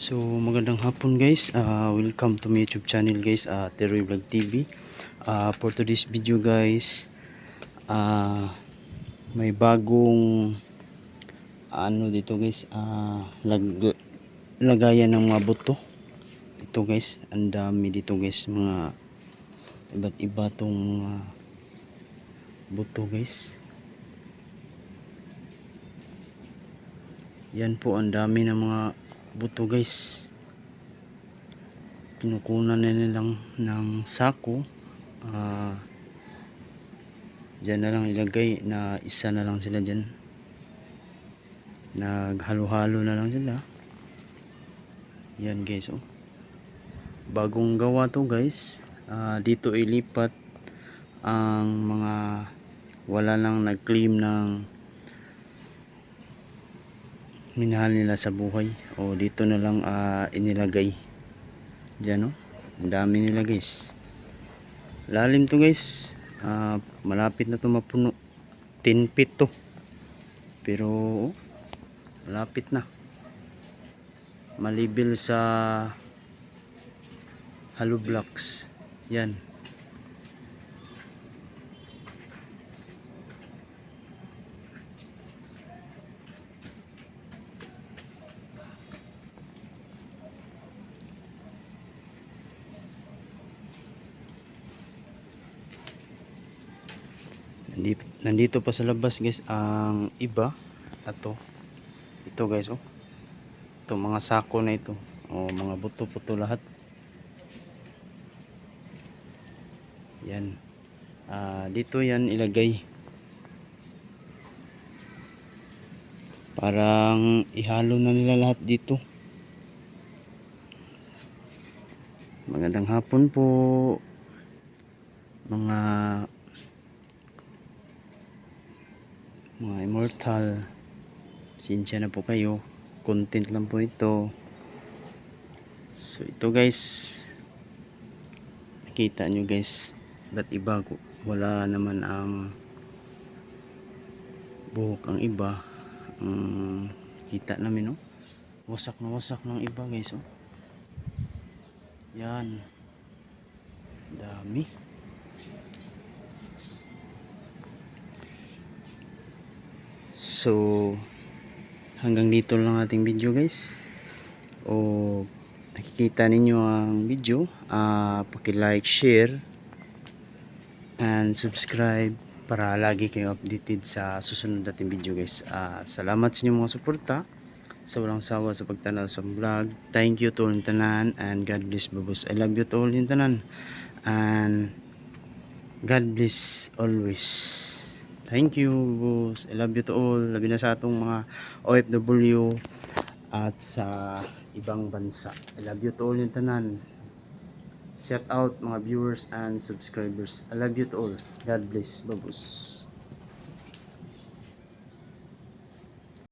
So magandang hapon guys, uh, welcome to my YouTube channel guys, uh, Teroy Vlog TV. Uh, for today's video guys, uh, may bagong ano dito guys, uh, lag, lagayan ng mga buto. Ito guys, ang dami dito guys, mga iba't iba tong mga buto guys. Yan po ang dami ng mga buto guys. Kinukunan na nilang ng sako. Ah Diyan na lang ilagay na isa na lang sila diyan. Naghalo-halo na lang sila. Yan guys oh. Bagong gawa to guys. Ah dito ilipat ang mga wala lang nag-claim ng minahal nila sa buhay. O dito na lang ah, inilagay. Dyan no? Ang dami nila guys. Lalim to guys. Ah, malapit na to mapuno 10 feet to. Pero oh, malapit na. Malibil sa hollow blocks. Yan Nandito, pa sa labas guys ang iba. Ato. Ito guys oh. Ito mga sako na ito. O mga buto-buto lahat. Yan. Ah, dito yan ilagay. Parang ihalo na nila lahat dito. Magandang hapon po mga mga immortal sinsya na po kayo. Content lang po ito. So ito guys. Nakita nyo guys ba't iba wala naman ang buhok ang iba. Ang kita namin no wasak na wasak ng iba guys oh. Yan. Dami So, hanggang dito lang ating video guys. O, nakikita ninyo ang video. Uh, paki-like, share, and subscribe para lagi kayo updated sa susunod nating video guys. Uh, salamat sa inyong mga suporta sa walang sawa sa pagtanaw sa vlog. Thank you to yung tanan and God bless babos. I love you to all yung tanan and God bless always. Thank you, boss. I love you to all. Labi na sa atong mga OFW at sa ibang bansa. I love you to all yung tanan. Shout out mga viewers and subscribers. I love you to all. God bless. Babos.